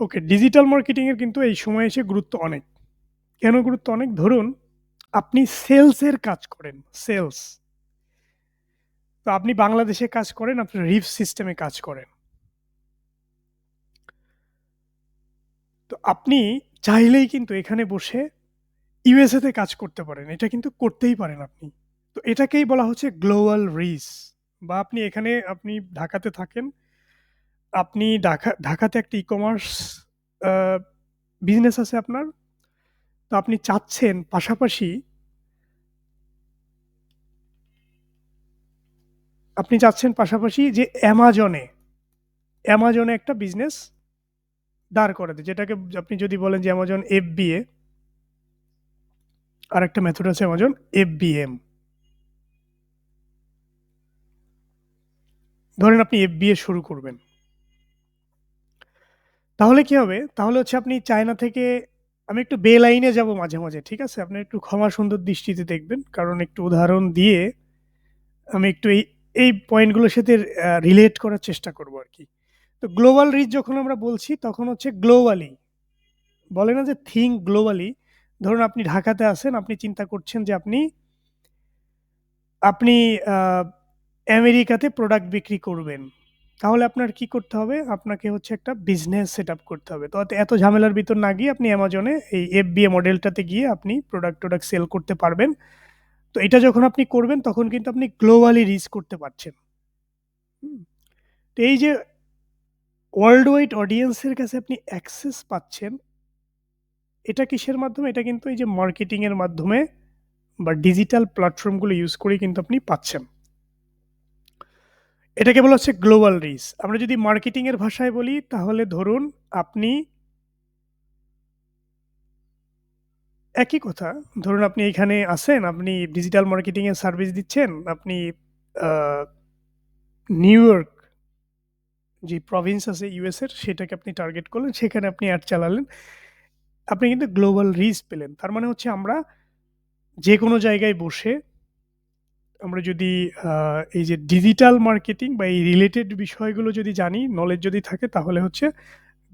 ওকে digital মার্কেটিংয়ের কিন্তু এই সময়ে এসে গুরুত্ব অনেক। কেন গুরুত্ব অনেক? ধরুন আপনি সেলসের কাজ করেন, সেলস। তো আপনি বাংলাদেশে কাজ করেন, আপনি রিফ সিস্টেমে কাজ করেন। তো আপনি চাইলেই কিন্তু এখানে বসে ইউএসএতে কাজ করতে পারেন। এটা কিন্তু করতেই পারেন আপনি। তো এটাকেই বলা হচ্ছে গ্লোবাল রিস বা আপনি এখানে আপনি ঢাকাতে থাকেন। আপনি ঢাকা ঢাকাতে একটা ই-কমার্স বিজনেস আছে আপনার। তো আপনি চাচ্ছেন পাশাপাশি আপনি চাচ্ছেন পাশাপাশি যে অ্যামাজনে, অ্যামাজনে একটা বিজনেস দাঁড় করাতে। যেটাকে আপনি যদি বলেন যে অ্যামাজন এফ বিএ আর একটা মেথড আছে অ্যামাজন এফবিএম। ধরেন আপনি এফবিএ শুরু করবেন। তাহলে কি হবে? তাহলে হচ্ছে আপনি চায়না থেকে আমি একটু বে লাইনে যাব মাঝে, মাঝে। ঠিক আছে? আপনি একটু ক্ষমা সুন্দর দৃষ্টিতে দেখবেন। কারণ একটু উদাহরণ দিয়ে আমি একটু এই, এই পয়েন্টগুলোর সাথে রিলেট করার চেষ্টা করব আরকি। তো গ্লোবাল রিচ যখন আমরা বলছি তখন হচ্ছে গ্লোবালি। বলে না যে থিংক গ্লোবালি। ধরুন আপনি ঢাকাতে আছেন, আপনি চিন্তা করছেন যে আপনি আপনি আমেরিকাতে প্রোডাক্ট বিক্রি করবেন। তাহলে আপনার কি করতে হবে? আপনাকে হচ্ছে একটা বিজনেস সেটআপ করতে হবে। তো এত ঝামেলার ভিতর না গিয়ে আপনি অ্যামাজনে এই এফবিএ মডেলটাতে গিয়ে আপনি প্রোডাক্ট-টোডাক্ট সেল করতে পারবেন। তো এটা যখন আপনি করবেন, তখন কিন্তু আপনি গ্লোবালি রিচ করতে পারছেন। তো এই যে ওয়ার্ল্ড ওয়াইড অডিয়েন্সের কাছে আপনি অ্যাক্সেস পাচ্ছেন, এটা কিসের মাধ্যমে? এটা কিন্তু এই যে মার্কেটিংয়ের মাধ্যমে বা ডিজিটাল প্ল্যাটফর্মগুলো ইউজ করেই কিন্তু আপনি পাচ্ছেন। এটাকে বলা হচ্ছে গ্লোবাল রিচ। আমরা যদি মার্কেটিং এর ভাষায় বলি তাহলে ধরুন আপনি একই কথা। ধরুন আপনি এখানে আছেন, আপনি ডিজিটাল মার্কেটিং এর সার্ভিস দিচ্ছেন। আপনি নিউ ইয়র্ক যে প্রভিন্স আছে ইউএস এর সেটাকে আপনি টার্গেট করলেন। সেখানে আপনি এড চালালেন। আপনি কিন্তু গ্লোবাল রিচ পেলেন। তার মানে হচ্ছে আমরা যে কোনো জায়গায় বসে আমরা যদি এই যে ডিজিটাল মার্কেটিং বা এই রিলেটেড বিষয়গুলো যদি জানি, নলেজ যদি থাকে তাহলে হচ্ছে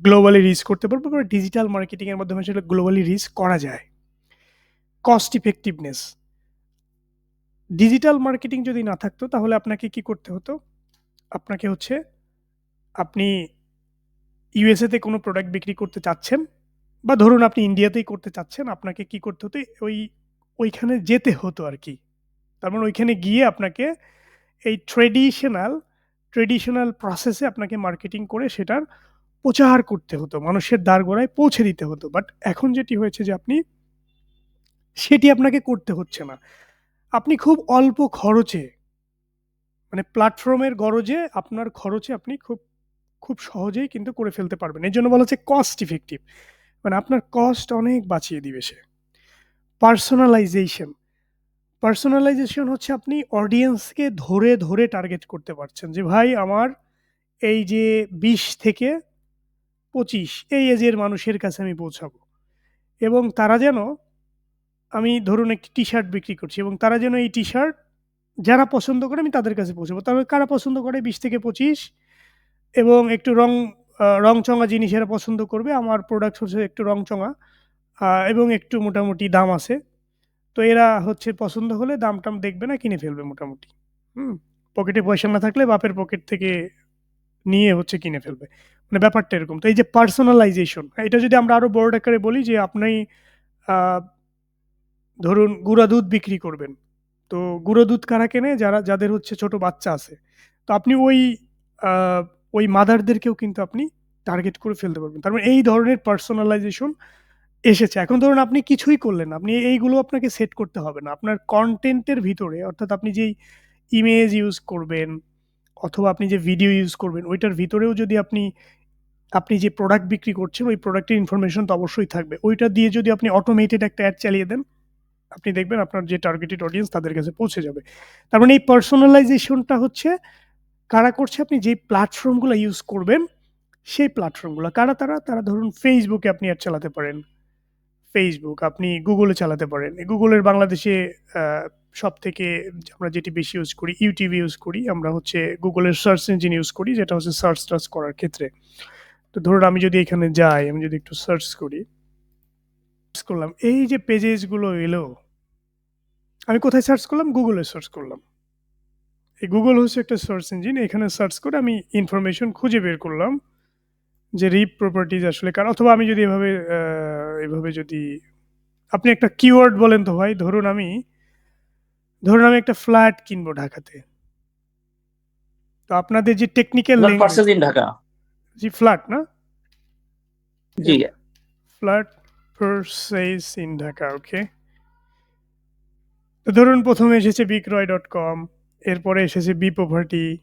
গ্লোবালি রিচ করতে পারব বা ডিজিটাল মার্কেটিং এর মাধ্যমে আসলে গ্লোবালি রিচ করা যায়। Cost effectiveness. ডিজিটাল মার্কেটিং যদি না থাকতো তাহলে আপনাকে কি করতে হতো? আপনাকে হচ্ছে আপনি ইউএসএ তে কোনো প্রোডাক্ট বিক্রি করতে চাচ্ছেন বা ধরুন আপনি ইন্ডিয়াতেই করতে চাচ্ছেন, আপনাকে কি করতে হতো? ওই ওইখানে যেতে হতো আরকি। তার মানে ওইখানে গিয়ে আপনাকে এই ট্রেডিশনাল ট্রেডিশনাল প্রসেসে আপনাকে মার্কেটিং করে সেটার প্রচার করতে হতো। মানুষের দ্বারগোড়ায় পৌঁছে দিতে হতো। বাট এখন যেটি হয়েছে যে আপনি সেটি আপনাকে করতে হচ্ছে না। আপনি খুব অল্প খরচে মানে প্ল্যাটফর্মের গরজে আপনার খরচে আপনি খুব, খুব সহজেই কিন্তু করে ফেলতে পারবেন। এর জন্য বলা হচ্ছে কস্ট ইফেক্টিভ। মানে আপনার কস্ট অনেক বাঁচিয়ে দিবে সে। পার্সোনালাইজেশন। পার্সোনালাইজেশন হচ্ছে আপনি অডিয়েন্সকে ধরে, ধরে টার্গেট করতে পারছেন যে ভাই আমার এই যে ২০ থেকে ২৫ এই এজের মানুষের কাছে আমি পৌঁছাবো। এবং তারা যেন আমি ধরুন একটি টি-শার্ট বিক্রি করছি এবং তারা যেন এই টি-শার্ট যারা পছন্দ করে আমি তাদের কাছে পৌঁছাবো। তাহলে কারা পছন্দ করে ২০ থেকে ২৫ এবং একটু রং রংচঙা জিনিস এরা পছন্দ করবে। আমার প্রোডাক্ট হচ্ছে একটু রংচঙা এবং একটু মোটামুটি দাম আছে। তো এরা হচ্ছে পছন্দ হলে দাম-টাম দেখবে না, কিনে ফেলবে মোটামুটি। হুম? পকেটে পয়সা না থাকলে বাপের পকেট থেকে নিয়ে হচ্ছে কিনে ফেলবে। মানে ব্যাপারটা এরকম। তো এই যে পার্সোনালাইজেশন এটা যদি আমরা আরও বড় আকারে বলি যে আপনি ধরুন গুঁড়া দুধ বিক্রি করবেন। তো গুঁড়ো দুধ কারা কেনে? যারা, যাদের হচ্ছে ছোট বাচ্চা আছে। তো আপনি ওই ওই মাদারদেরকেও কিন্তু আপনি টার্গেট করে ফেলতে পারবেন। তার মানে এই ধরনের পার্সোনালাইজেশন এসেছে। এখন ধরুন আপনি কিছুই করলেন আপনি এইগুলো আপনাকে সেট করতে হবে না। আপনার কন্টেন্টের ভিতরে অর্থাৎ আপনি যেই ইমেজ ইউজ করবেন অথবা আপনি যে ভিডিও ইউজ করবেন ওইটার ভিতরেও যদি আপনি, আপনি যে প্রোডাক্ট বিক্রি করছেন ওই প্রোডাক্টের ইনফরমেশন তো অবশ্যই থাকবে। ওইটা দিয়ে যদি আপনি অটোমেটেড একটা অ্যাড চালিয়ে দেন, আপনি দেখবেন আপনার যে টার্গেটেড অডিয়েন্স তাদের কাছে পৌঁছে যাবে। তার মানে এই পার্সোনালাইজেশনটা হচ্ছে কারা করছে? আপনি যেই প্ল্যাটফর্মগুলো ইউজ করবেন সেই প্ল্যাটফর্মগুলো কারা তারা? তারা ধরুন এ আপনি অ্যাড চালাতে পারেন। Facebook আপনি গুগলে চালাতে পারেন। এর বাংলাদেশে আ সবথেকে আমরা যেটি বেশি ইউজ করি YouTube ইউজ করি। আমরা হচ্ছে গুগলের সার্চ ইঞ্জিন ইউজ করি যেটা হচ্ছে সার্চ-টার্চ করার ক্ষেত্রে। তো ধরুন আমি যদি এখানে যাই, আমি যদি একটু সার্চ করি। করলাম। এই যে পেজেসগুলো এলো আমি কোথায় সার্চ করলাম? গুগলে সার্চ করলাম। এই গুগল হচ্ছে একটা সার্চ ইঞ্জিন। এখানে সার্চ করে আমি ইনফরমেশন খুঁজে বের করলাম যে রিপ প্রপার্টিজ আসলে কার অথবা আমি যদি এভাবে এভাবে যদি আপনি একটা কিওয়ার্ড বলেন তো ভাই ধরুন আমি ধরুন আমি একটা ফ্ল্যাট কিনবো ঢাকাতে। তো আপনাদের যে টেকনিক্যাল ল্যাঙ্গুয়েজ purchase জি, ফ্ল্যাট না? জি। Flat purchase in Dhaka okay. তো ধরুন ১ম এ ডট কম এরপরে এসেছে বি প্রপার্টি।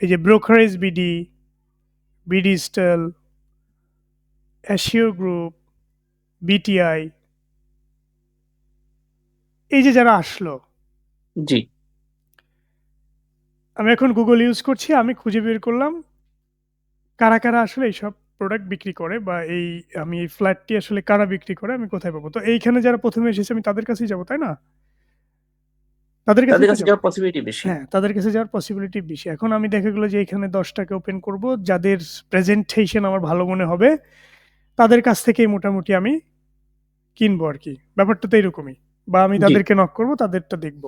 এই যে ব্রোকারেজ বিডি, বিডিস্টাল, অ্যাশিও গ্রুপ, বিটিআই এই যে যারা আসলো জি। আমি এখন Google ইউজ করছি। আমি খুঁজে বের করলাম কারা, কারা আসলে এইসব প্রোডাক্ট বিক্রি করে বা এই আমি এই ফ্ল্যাটটি আসলে কারা বিক্রি করে আমি কোথায় পাবো? তো এইখানে যারা প্রথমে এসেছে আমি তাদের কাছেই যাব, তাই না? তাদের কাছে। যাওয়ার পসিবিলিটি বেশি। হ্যাঁ, তাদের কাছে যাওয়ার পসিবিলিটি বেশি। এখন আমি দেখা গেল যে এখানে ১০ টাকে ওপেন করব। যাদের প্রেজেন্টেশন আমার ভালো মনে হবে তাদের কাছ থেকেই মোটামুটি আমি কিনবো আরকি। ব্যাপারটা তো এরকমই। বা আমি তাদেরকে নক করব, তাদেরটা দেখব।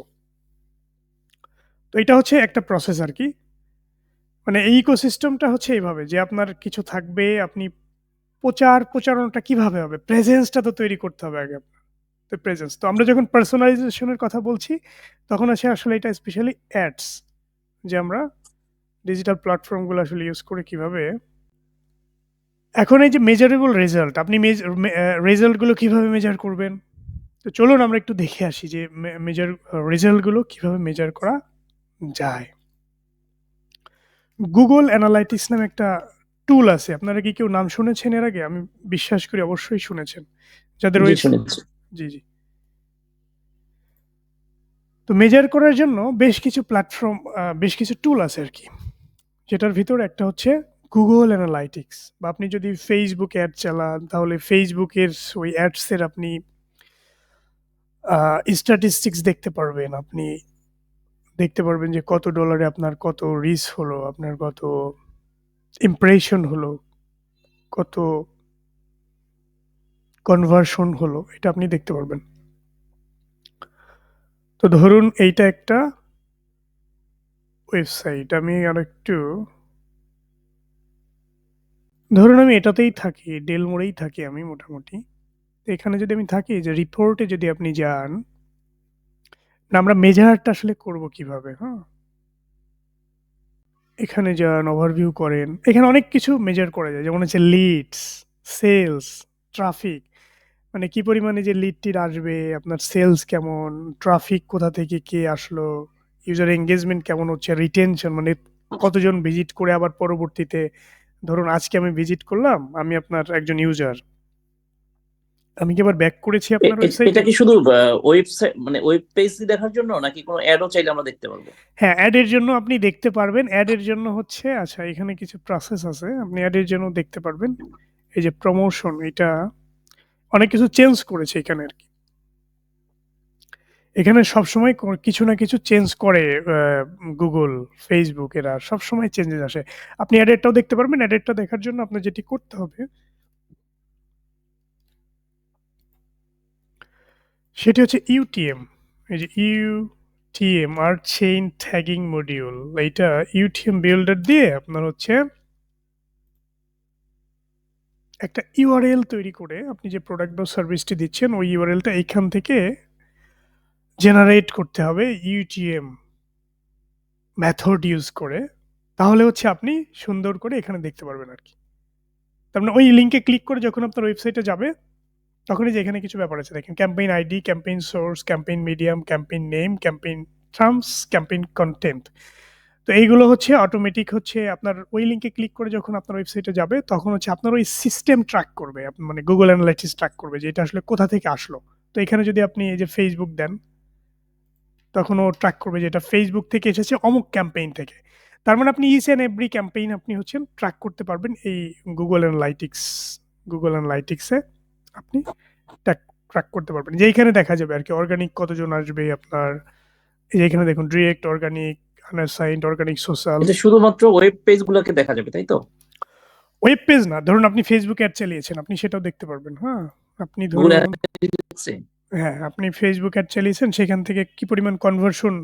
তো এটা হচ্ছে একটা প্রসেস আরকি। মানে এই ইকোসিস্টেমটা হচ্ছে এইভাবে যে আপনার কিছু থাকবে, আপনি প্রচার প্রচারণাটা কীভাবে হবে? প্রেজেন্সটা তো তৈরি করতে হবে আগে প্রেজেন্স। তো আমরা যখন পার্সোনালাইজেশন এর কথা বলছি তখন আছে আসলে এটা স্পেশালি অ্যাডস যে আমরা ডিজিটাল প্ল্যাটফর্মগুলো আসলে ইউজ করে কীভাবে এখন এই যে মেজারেবল রেজাল্ট আপনি মেজ মে অ্যা রেজাল্টগুলো কীভাবে মেজার করবেন? তো চলুন আমরা একটু দেখে আসি যে মেজার রেজাল্টগুলো কীভাবে মেজার করা যায়। গুগল Analytics নামে একটা টুল আছে। আপনারা কি কেউ নাম শুনেছেন এর আগে? আমি বিশ্বাস করি অবশ্যই শুনেছেন। যাদের জি, ওয়েবস শুনেছি। জি, জি। তো মেজার করার জন্য বেশ কিছু প্ল্যাটফর্ম বেশ কিছু টুল আছে আর কি যেটার ভিতর একটা হচ্ছে গুগল Analytics বা আপনি যদি Facebook অ্যাড চালান তাহলে ফেসবুকের ওই অ্যাডসের আপনি স্ট্যাটিস্টিক্স দেখতে পারবেন। আপনি দেখতে পারবেন যে কত ডলারে আপনার কত রিচ হলো, আপনার কত ইমপ্রেশন হলো, কত কনভার্সন হলো এটা আপনি দেখতে পারবেন। তো ধরুন এইটা একটা ওয়েবসাইট। আমি আর একটু ধরুন আমি এটাতেই থাকি, ডেলমোরেই থাকি আমি মোটামুটি। তো এখানে যদি আমি থাকি যে রিপোর্টে যদি আপনি যান না আমরা মেজারটা আসলে করব কীভাবে, হ্যাঁ? এখানে যান, ওভারভিউ করেন। এখানে অনেক কিছু মেজার করা যায়। যেমন হচ্ছে লিডস, সেলস, ট্রাফিক। মানে কি পরিমাণে যে লিডটির আসবে, আপনার সেলস কেমন, ট্রাফিক কোথা থেকে কে আসলো, ইউজার এঙ্গেজমেন্ট কেমন হচ্ছে, রিটেনশন মানে কতজন ভিজিট করে আবার পরবর্তীতে ধরুন আজকে আমি ভিজিট করলাম, আমি আপনার একজন ইউজার। আমি কি আবার ব্যাক করেছি আপনার ওয়েবসাইটে? এটা কি শুধু ওয়েবসাইট মানে ওয়েব পেজ দেখার জন্য নাকি কোনো অ্যাডও চাইলে আমরা দেখতে পারব? হ্যাঁ, অ্যাড এর জন্য আপনি দেখতে পারবেন। অ্যাড এর জন্য হচ্ছে আচ্ছা এখানে কিছু প্রসেস আছে। আপনি অ্যাড এর জন্য দেখতে পারবেন। এই যে প্রমোশন এটা অনেক কিছু চেঞ্জ করেছে এখানে আর কি এখানে সবসময় কিছু না কিছু চেঞ্জ করে গুগল Facebook এরা সবসময় চেঞ্জেস আসে। আপনি অ্যাডেটটাও দেখতে পারবেন। অ্যাডেটটা দেখার জন্য আপনার যেটি করতে হবে, সেটি হচ্ছে ইউটিএম এই যে UTM আর চেইন ট্যাগিং মডিউল। এইটা ইউটিএম বিল্ডার দিয়ে আপনার হচ্ছে একটা URL তৈরি করে আপনি যে প্রোডাক্ট বা সার্ভিসটি দিচ্ছেন ওই URL টা এইখান থেকে জেনারেট করতে হবে ইউটিএম মেথড ইউজ করে। তাহলে হচ্ছে আপনি সুন্দর করে এখানে দেখতে পারবেন আর কি তার মানে ওই লিংকে ক্লিক করে যখন আপনার ওয়েবসাইটে যাবে তখনই যে এখানে কিছু ব্যাপার আছে দেখেন campaign ID, campaign source, campaign medium, campaign name, campaign terms, campaign content. তো এইগুলো হচ্ছে অটোমেটিক হচ্ছে আপনার ওই লিংকে ক্লিক করে যখন আপনার ওয়েবসাইটে যাবে তখন হচ্ছে আপনার ওই সিস্টেম ট্র্যাক করবে। মানে Google Analytics ট্র্যাক করবে যে এটা আসলে কোথা থেকে আসলো। তো এখানে যদি আপনি এই যে Facebook দেন তখন ও ট্র্যাক করবে যে এটা Facebook থেকে এসেছে অমুক ক্যাম্পেইন থেকে। তার মানে আপনি ইচ অ্যান্ড এভরি ক্যাম্পেইন আপনি হচ্ছেন ট্র্যাক করতে পারবেন এই Google Analytics গুগল এ আপনি ট্র্যাক ট্র্যাক করতে পারবেন। যে এইখানে দেখা যাবে আর কি অর্গানিক কতজন আসবে আপনার এই যে এখানে দেখুন direct, organic, unassigned, organic, social. এটা শুধুমাত্র ওয়েব পেজ গুলোকে দেখা যাবে, তাই তো? ওয়েব পেজ না ধরুন আপনি ফেসবুক অ্যাড চালিয়েছেন আপনি সেটাও দেখতে পারবেন হ্যাঁ আপনি ধরুন হ্যাঁ আপনি ফেসবুক অ্যাড চালিয়েছেন সেখান থেকে কি পরিমাণ কনভার্সন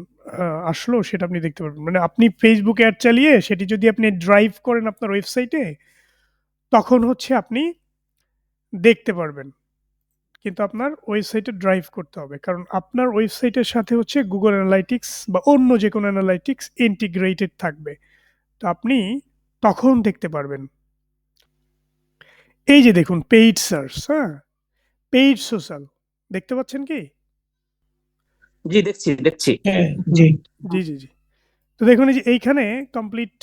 আসলো সেটা আপনি দেখতে পারবেন মানে আপনি ফেসবুক অ্যাড চালিয়ে সেটি যদি আপনি ড্রাইভ করেন আপনার ওয়েবসাইটে তখন হচ্ছে আপনি দেখতে পারবেন কিন্তু আপনার ওয়েবসাইটে ড্রাইভ করতে হবে। কারণ আপনার ওয়েবসাইটের সাথে হচ্ছে গুগল অ্যানালাইটিক্স বা অন্য যে কোনো অ্যানালাইটিক্স ইন্টিগ্রেটেড থাকবে। তো আপনি তখন দেখতে পারবেন। এই যে দেখুন পেইড সার্চ হ্যাঁ? পেইড সোশ্যাল দেখতে পাচ্ছেন কি? জি দেখছি দেখছি। হ্যাঁ জি। জি জি জি। তো দেখুন এই যে এইখানে কমপ্লিট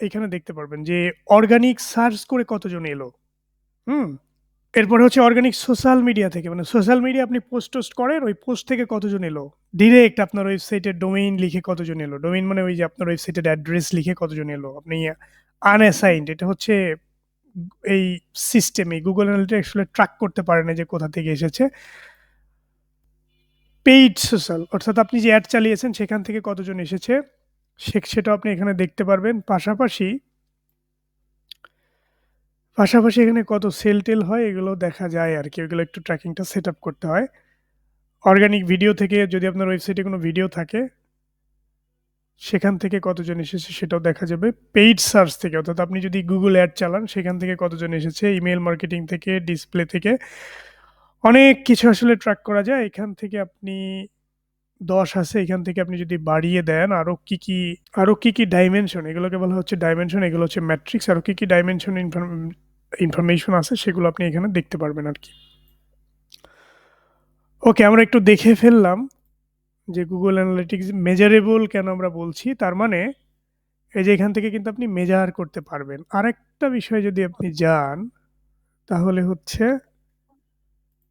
এইখানে দেখতে পারবেন যে অর্গানিক সার্চ করে কতজন এলো। হুম? এরপরে হচ্ছে অর্গানিক সোশ্যাল মিডিয়া থেকে মানে সোশ্যাল মিডিয়া আপনি পোস্ট টোস্ট করেন, ওই পোস্ট থেকে কতজন এলো? ডিরেক্ট আপনার ওয়েবসাইটের ডোমেইন লিখে কতজন এলো? ডোমেইন মানে ওই যে আপনার ওয়েবসাইটের অ্যাড্রেস লিখে কতজন এলো? আপনি আনঅ্যাসাইন্ড এটা হচ্ছে এই সিস্টেমে গুগল অ্যানালিটিক্স আসলে ট্র্যাক করতে পারে না যে কোথা থেকে এসেছে। পেইড সোশ্যাল অর্থাৎ আপনি যে অ্যাড চালিয়েছেন, সেখান থেকে কতজন এসেছে? সে, সেটাও আপনি এখানে দেখতে পারবেন। পাশাপাশি পাশাপাশি এখানে কত সেল টেল হয়, এগুলো দেখা যায় আর কি। ওইগুলো একটু ট্র্যাকিংটা সেট আপ করতে হয়। অর্গানিক ভিডিও থেকে যদি আপনার ওয়েবসাইটে কোনো ভিডিও থাকে, সেখান থেকে কতজন এসেছে সেটাও দেখা যাবে। পেইড সার্চ থেকে, অর্থাৎ আপনি যদি গুগল অ্যাড চালান, সেখান থেকে কতজন এসেছে ইমেল মার্কেটিং থেকে, ডিসপ্লে থেকে, অনেক কিছু আসলে ট্র্যাক করা যায়। এখান থেকে আপনি দশ আছে, এখান থেকে আপনি যদি বাড়িয়ে দেন আরও কি কি আরও কি কি ডাইমেনশন এগুলোকে বলা হচ্ছে ডাইমেনশন এগুলো হচ্ছে ম্যাট্রিক্স আরও কি কি ডাইমেনশন ইনফরমেশন আছে, সেগুলো আপনি এখানে দেখতে পারবেন আর কি। ওকে আমরা একটু দেখে ফেললাম যে গুগল অ্যানালিটিক্স মেজারেবল কেন আমরা বলছি, তার মানে এই যে এখান থেকে কিন্তু আপনি মেজার করতে পারবেন। আরেকটা বিষয় যদি আপনি যান, তাহলে হচ্ছে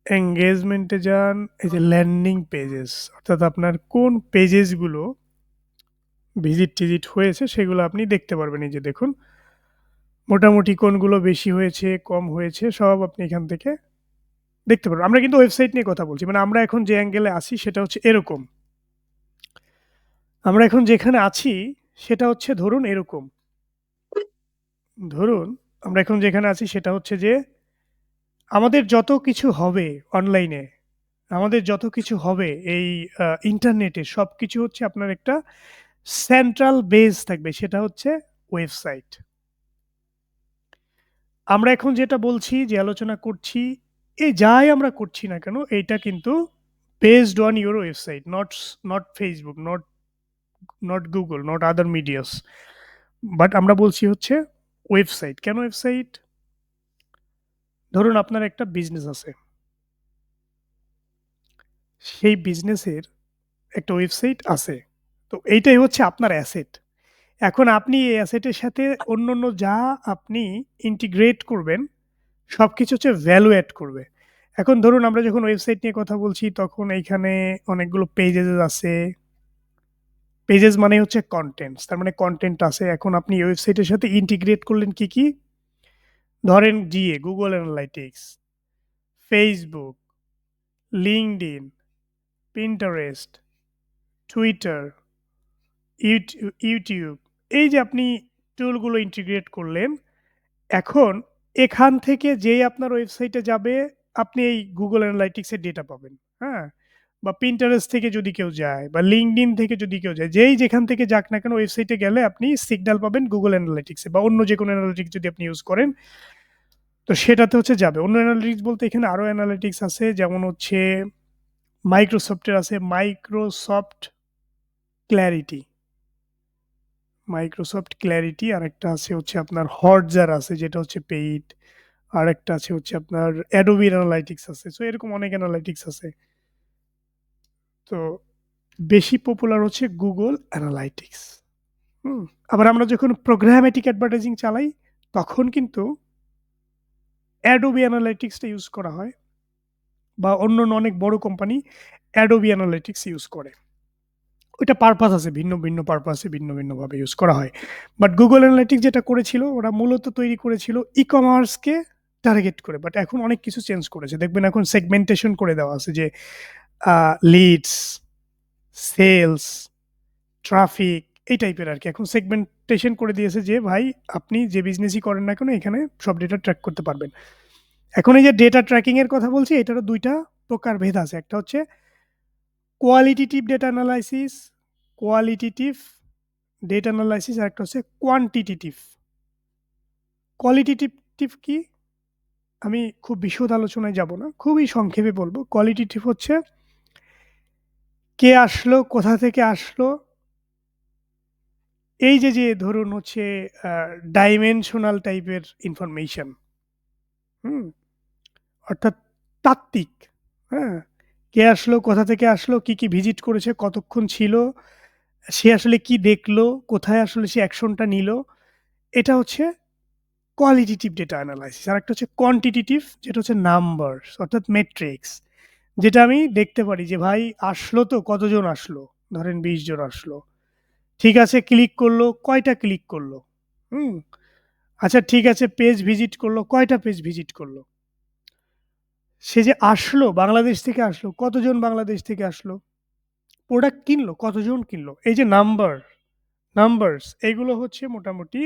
এঙ্গেজমেন্টে যান, এই যে ল্যান্ডিং পেজেস অর্থাৎ আপনার কোন পেজেসগুলো ভিজিট টিজিট হয়েছে সেগুলো আপনি দেখতে পারবেন। এই যে দেখুন, মোটামুটি কোনগুলো বেশি হয়েছে, কম হয়েছে, সব আপনি এখান থেকে দেখতে পারবেন। আমরা কিন্তু ওয়েবসাইট নিয়ে কথা বলছি মানে আমরা এখন যে অ্যাঙ্গেলে আছি সেটা হচ্ছে এরকম। আমরা এখন যেখানে আছি সেটা হচ্ছে ধরুন এরকম। ধরুন, আমরা এখন যেখানে আছি সেটা হচ্ছে যে আমাদের যত কিছু হবে অনলাইনে আমাদের যত কিছু হবে এই ইন্টারনেটে সব কিছু হচ্ছে আপনার একটা সেন্ট্রাল বেস থাকবে, সেটা হচ্ছে ওয়েবসাইট আমরা এখন যেটা বলছি, যে আলোচনা করছি এই যাই আমরা করছি না কেন, এইটা কিন্তু based on your website not not Facebook not not Google not other medias but আমরা বলছি হচ্ছে ওয়েবসাইট কেন ওয়েবসাইট ধরুন আপনার একটা বিজনেস আছে। সেই বিজনেসের একটা ওয়েবসাইট আছে। তো এইটাই হচ্ছে আপনার অ্যাসেট এখন আপনি এই অ্যাসেটের সাথে অন্য অন্য যা আপনি ইন্টিগ্রেট করবেন সব কিছু হচ্ছে ভ্যালু অ্যাড করবে। এখন ধরুন আমরা যখন ওয়েবসাইট নিয়ে কথা বলছি, তখন এইখানে অনেকগুলো পেজেস আছে। পেজেস মানে হচ্ছে কন্টেন্টস তার মানে কন্টেন্ট আছে। এখন আপনি ওয়েবসাইটের সাথে ইন্টিগ্রেট করলেন কি কি? ধরেন G A Google Analytics Facebook LinkedIn Pinterest Twitter YouTube এই যে আপনি টুলগুলো ইন্টিগ্রেট করলেন, এখন এখান থেকে যেই আপনার ওয়েবসাইটে যাবে, আপনি এই গুগল অ্যানালাইটিক্সের ডেটা পাবেন হ্যাঁ? বা পিন্টারেস্ট থেকে যদি কেউ যায় বা লিঙ্কডিন থেকে যদি কেউ যায়, যেই যেখান থেকে যাক না কেন ওয়েবসাইটে গেলে আপনি সিগন্যাল পাবেন গুগল অ্যানালাইটিক্সে বা অন্য যে কোনো অ্যানালাইটিক্স যদি আপনি ইউজ করেন, তো সেটাতে হচ্ছে যাবে। অন্য অ্যানালিটিক্স বলতে এখানে আরও অ্যানালিটিক্স আছে, যেমন হচ্ছে মাইক্রোসফটের আছে মাইক্রোসফট ক্ল্যারিটি মাইক্রোসফট ক্ল্যারিটি আর একটা আছে হচ্ছে আপনার হটজার আছে, যেটা হচ্ছে পেইড আর একটা আছে হচ্ছে আপনার অ্যাডোবির অ্যানালাইটিক্স আছে। সো এরকম অনেক অ্যানালাইটিক্স আছে। তো বেশি পপুলার হচ্ছে গুগল অ্যানালাইটিক্স হুম, আবার আমরা যখন প্রোগ্রামেটিক অ্যাডভার্টাইজিং চালাই, তখন কিন্তু অ্যাডোবি অ্যানালাইটিক্সটা ইউজ করা হয় বা অন্য অনেক বড় কোম্পানি অ্যাডোবি অ্যানালাইটিক্স ইউজ করে। ওইটা পারপাস আছে, ভিন্ন ভিন্ন পারপাসে ভিন্ন, ভিন্নভাবে ইউজ করা হয়। বাট গুগল অ্যানালাইটিক্স যেটা করেছিল, ওরা মূলত তৈরি করেছিল ই কমার্সকে টার্গেট করে। বাট এখন অনেক কিছু চেঞ্জ করেছে। দেখবেন এখন সেগমেন্টেশন করে দেওয়া আছে যে লিডস সেলস ট্রাফিক এই টাইপের আর কি। এখন সেগমেন্টেশন করে দিয়েছে যে, ভাই, আপনি যে বিজনেসই করেন না কেন, এখানে সব ডেটা ট্র্যাক করতে পারবেন। এখন এই যে ডেটা ট্র্যাকিং এর কথা বলছি, এটারও দুইটা প্রকার ভেদ আছে। একটা হচ্ছে qualitative data analysis qualitative data analysis আর একটা হচ্ছে কোয়ান্টিটিটিভ কোয়ালিটিটিভ কি? আমি খুব বিশদ আলোচনায় যাব না, খুবই সংক্ষেপে বলব। কোয়ালিটিটিভ হচ্ছে কে আসলো, কোথা থেকে আসলো? এই যে যে ধরুন হচ্ছে ডাইমেনশনাল টাইপের ইনফরমেশন হুম? অর্থাৎ তাত্ত্বিক হ্যাঁ? কে আসলো, কোথা থেকে আসলো, কি কি ভিজিট করেছে, কতক্ষণ ছিল, সে আসলে কি দেখল, কোথায় আসলে সে অ্যাকশনটা নিল, এটা হচ্ছে কোয়ালিটিটিভ ডেটা অ্যানালাইসিস আর একটা হচ্ছে কোয়ান্টিটিটিভ যেটা হচ্ছে নাম্বারস অর্থাৎ মেট্রিক্স যেটা আমি দেখতে পারি যে, ভাই, আসলো তো, কতজন আসলো? ধরেন বিশ জন আসলো। ঠিক আছে ক্লিক করল, কয়টা ক্লিক করল? হুম। আচ্ছা ঠিক আছে পেজ ভিজিট করল, কয়টা পেজ ভিজিট করল? সে যে আসলো, বাংলাদেশ থেকে আসলো, কতজন বাংলাদেশ থেকে আসলো? প্রোডাক্ট কিনলো, কতজন কিনলো? এই যে নাম্বার নাম্বারস এগুলো হচ্ছে মোটামুটি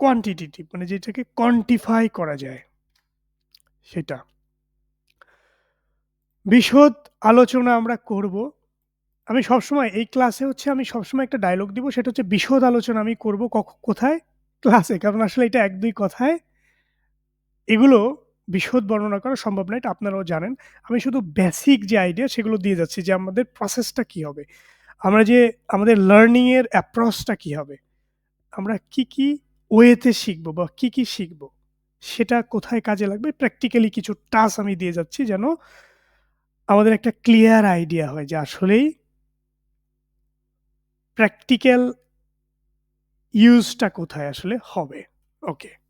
কোয়ান্টিটিটিভ মানে যেটাকে কোয়ান্টিফাই করা যায়। সেটা। বিশদ আলোচনা আমরা করব। আমি সবসময়, এই ক্লাসে হচ্ছে আমি সবসময় একটা ডায়লগ দিব, সেটা হচ্ছে বিশদ আলোচনা আমি করব কোথায়? ক্লাসে কারণ আসলে এটা এক দুই কথায়। এগুলো বিশদ বর্ণনা করা সম্ভব না এটা আপনারাও জানেন। আমি শুধু বেসিক যে আইডিয়া সেগুলো দিয়ে যাচ্ছি যে আমাদের প্রসেসটা কি হবে। আমরা যে, আমাদের লার্নিং এর অ্যাপ্রোচটা কি হবে। আমরা কি কি ওয়েতে শিখব বা কি কি শিখব, সেটা কোথায় কাজে লাগবে? প্র্যাকটিক্যালি কিছু টাস আমি দিয়ে যাচ্ছি যেন আমাদের একটা ক্লিয়ার আইডিয়া হয় যে আসলেই প্র্যাকটিক্যাল ইউজটা কোথায় আসলে হবে। ওকে